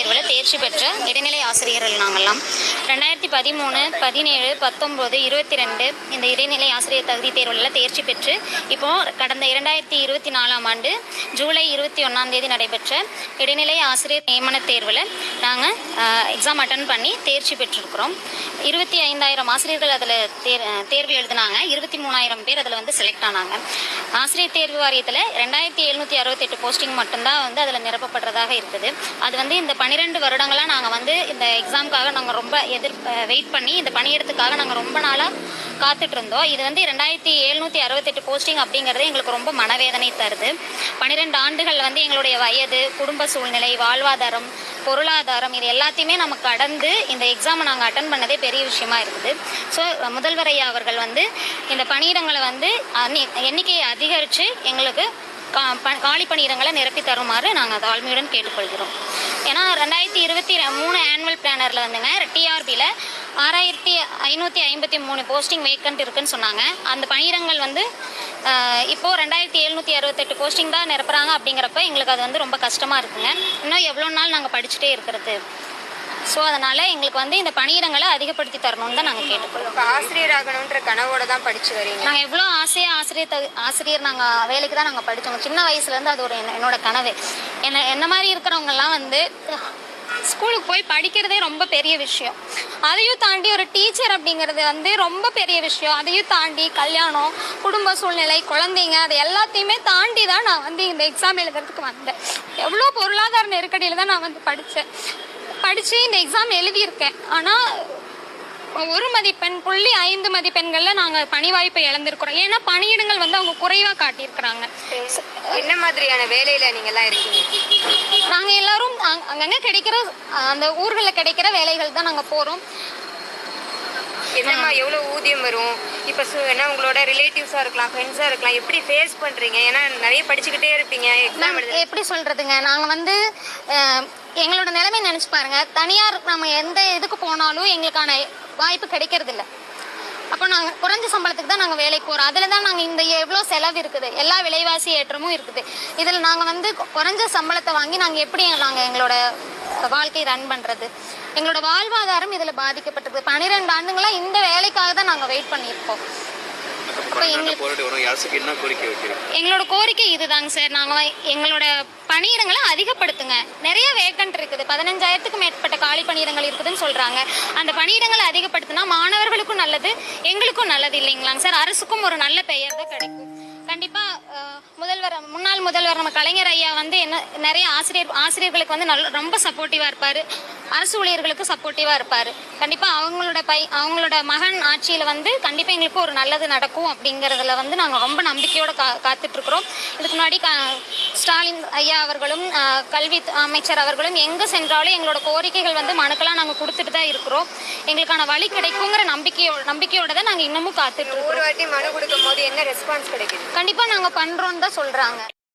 தேர்வில் தேர்ச்சி பெற்ற இடைநிலை ஆசிரியர்கள் நாங்கள்லாம் ரெண்டாயிரத்தி பதிமூணு பதினேழு பத்தொம்போது இருபத்தி ரெண்டு இந்த இடைநிலை ஆசிரியர் தகுதி தேர்வுகளில் தேர்ச்சி பெற்று இப்போ கடந்த இரண்டாயிரத்தி இருபத்தி நாலாம் ஆண்டு ஜூலை இருபத்தி ஒன்றாம் தேதி நடைபெற்ற இடைநிலை ஆசிரியர் நியமன தேர்வில் நாங்கள் எக்ஸாம் அட்டன் பண்ணி தேர்ச்சி பெற்றிருக்கிறோம். இருபத்தி ஐந்தாயிரம் ஆசிரியர்கள் அதில் தேர் தேர்வு எழுதினாங்க. இருபத்தி மூணாயிரம் பேர் அதில் வந்து செலக்ட் ஆனாங்க. ஆசிரியர் தேர்வு வாரியத்தில் ரெண்டாயிரத்தி எழுநூற்றி அறுபத்தெட்டு போஸ்டிங் மட்டும்தான் வந்து அதில் நிரப்பப்படுறதாக இருக்குது. அது வந்து இந்த பன்னிரெண்டு வருடங்களாக நாங்கள் வந்து இந்த எக்ஸாமுக்காக நாங்கள் ரொம்ப எதிர் வெயிட் பண்ணி இந்த பணியிடத்துக்காக நாங்கள் ரொம்ப நாளாக காத்துட்டு இருந்தோம் இது வந்து ரெண்டாயிரத்தி எழுநூற்றி அறுபத்தெட்டு போஸ்டிங் அப்படிங்கிறது எங்களுக்கு ரொம்ப மனவேதனை தருது. பன்னிரெண்டு ஆண்டுகள் வந்து எங்களுடைய வயது குடும்ப சூழ்நிலை வாழ்வாதாரம் பொருளாதாரம் இது எல்லாத்தையுமே நம்ம கடந்து இந்த எக்ஸாமை நாங்கள் அட்டன் பண்ணதே பெரிய விஷயமா இருக்குது ஸோ முதல்வரையா அவர்கள் வந்து இந்த பணியிடங்களை வந்து எண்ணிக்கையை அதிகரித்து எங்களுக்கு கா ப- காலி பணியிடங்களை நிரப்பி தருமாறு நாங்கள் தாழ்மையுடன் கேட்டுக்கொள்கிறோம். ஏன்னா ரெண்டாயிரத்தி இருபத்தி மூணு ஆனுவல் பிளானரில் வந்துங்க டிஆர்பியில் ஆறாயிரத்தி ஐநூற்றி ஐம்பத்தி மூணு போஸ்டிங் வேக்கண்ட் இருக்குன்னு சொன்னாங்க. அந்த பணியிடங்கள் வந்து இப்போது ரெண்டாயிரத்தி எழுநூற்றி அறுபத்தெட்டு போஸ்டிங் தான் நிரப்புகிறாங்க அப்படிங்கிறப்ப எங்களுக்கு அது வந்து ரொம்ப கஷ்டமாக இருக்குங்க. இன்னும் எவ்வளோ நாள் நாங்கள் படிச்சுட்டே இருக்கிறது? ஸோ அதனால் எங்களுக்கு வந்து இந்த பணியிடங்களை அதிகப்படுத்தி தரணும்னு தான் நாங்கள் கேட்டுக்கொள்வோம் இப்போ ஆசிரியர் ஆகணுன்ற கனவோட தான் படிச்சு வரீங்க. நாங்கள் எவ்வளோ ஆசையாக ஆசிரியர் தகு ஆசிரியர் நாங்கள் வேலைக்கு தான் நாங்கள் படித்தோம் சின்ன வயசுலேருந்து அது ஒரு என்ன- என்னோட கனவு. என்ன என்ன மாதிரி இருக்கிறவங்கெல்லாம் வந்து ஸ்கூலுக்கு போய் படிக்கிறதே ரொம்ப பெரிய விஷயம். அதையும் தாண்டி ஒரு டீச்சர் அப்படிங்கிறது வந்து ரொம்ப பெரிய விஷயம். அதையும் தாண்டி கல்யாணம் குடும்ப சூழ்நிலை குழந்தைங்க அது எல்லாத்தையுமே தாண்டி தான் நான் வந்து இந்த எக்ஸாம் எழுதுறதுக்கு வந்தேன். எவ்வளோ பொருளாதார நெருக்கடியில் தான் நான் வந்து படித்தேன் படித்து இந்த எக்ஸாம் எழுதியிருக்கேன். ஆனால் ஒரு மதிப்பெண் புள்ளி ஐந்து மதிப்பெண்களில் நாங்கள் பணி வாய்ப்பை இழந்திருக்கிறோம். ஏன்னா பணியிடங்கள் வந்து அவங்க குறைவாக காட்டியிருக்கிறாங்க. என்ன மாதிரியான வேலையில நீங்க எல்லாம் இருக்கீங்க? நாங்கள் எல்லாரும் அங்க- அங்கங்க கிடைக்கிற அந்த ஊர்களில் கிடைக்கிற வேலைகள் தான் நாங்கள் போகிறோம் என்னம்மா எவ்வளவு ஊதியம் வரும்? இப்போ சு என்ன உங்களோட ரிலேட்டிவ்ஸா இருக்கலாம் ஃப்ரெண்ட்ஸா இருக்கலாம் எப்படி ஃபேஸ் பண்றீங்க? ஏன்னா நிறைய படிச்சுக்கிட்டே இருப்பீங்க எக்ஸாம் எழுத எப்படி சொல்கிறதுங்க நாங்கள் வந்து அஹ், எங்களோட நிலைமை நினச்சி பாருங்க. தனியார் நம்ம எந்த இதுக்கு போனாலும் எங்களுக்கான வாய்ப்பு கிடைக்கிறதில்ல. அப்போ நாங்கள் குறைஞ்ச சம்பளத்துக்கு தான் நாங்கள் வேலைக்கு போகிறோம் அதில் தான் நாங்கள் இந்த எவ்வளோ செலவு இருக்குது? எல்லா விலைவாசி ஏற்றமும் இருக்குது. இதில் நாங்கள் வந்து கு- குறைஞ்ச சம்பளத்தை வாங்கி நாங்கள் எப்படி நாங்கள் எங்களோட வாழ்க்கை ரன் பண்ணுறது எங்களோட வாழ்வாதாரம் இதில் பாதிக்கப்பட்டிருக்கு பன்னிரெண்டு ஆண்டுங்களாக இந்த வேலைக்காக தான் நாங்கள் வெயிட் பண்ணியிருக்கோம். எங்களோட கோரிக்கை இதுதாங்க சார். நாங்கள் எங்களோட பணியிடங்களை அதிகப்படுத்துங்க. நிறைய வேக்கண்ட் இருக்குது. பதினஞ்சாயிரத்துக்கும் மேற்பட்ட காலி பணியிடங்கள் இருக்குதுன்னு சொல்கிறாங்க அந்த பணியிடங்களை அதிகப்படுத்தினா மாணவர்களுக்கும் நல்லது எங்களுக்கும் நல்லது இல்லைங்களாங்க சார். அரசுக்கும் ஒரு நல்ல பெயர் தான் கிடைக்கும். கண்டிப்பாக முதல்வர் முன்னாள் முதல்வர் நம்ம கலைஞர் ஐயா வந்து என்ன நிறைய ஆசிரியர் ஆசிரியர்களுக்கு வந்து நல்ல ரொம்ப சப்போர்ட்டிவாக இருப்பார். அரசு ஊழியர்களுக்கு சப்போர்ட்டிவாக இருப்பார். கண்டிப்பாக அவங்களோட பை அவங்களோட மகன் ஆட்சியில் வந்து கண்டிப்பாக எங்களுக்கு ஒரு நல்லது நடக்கும் அப்படிங்கிறதுல வந்து நாங்கள் ரொம்ப நம்பிக்கையோடு கா காத்துட்ருக்குறோம். இதுக்கு முன்னாடி க ஸ்டாலின் ஐயா அவர்களும் கல்வி அமைச்சர் அவர்களும் எங்கே சென்றாலும் எங்களோட கோரிக்கைகள் வந்து மனுக்கெல்லாம் நாங்கள் கொடுத்துட்டு தான் இருக்கிறோம். எங்களுக்கான வழி கிடைக்குங்கிற நம்பிக்கையோ நம்பிக்கையோட தான் நாங்கள் இன்னமும் காத்துட்ருக்கோம் ஒரு வாட்டி மனு கொடுக்கும் போது என்ன ரெஸ்பான்ஸ் கிடைக்குது? கண்டிப்பாக நாங்கள் பண்ணுறோன்னு தான் சொல்றாங்க.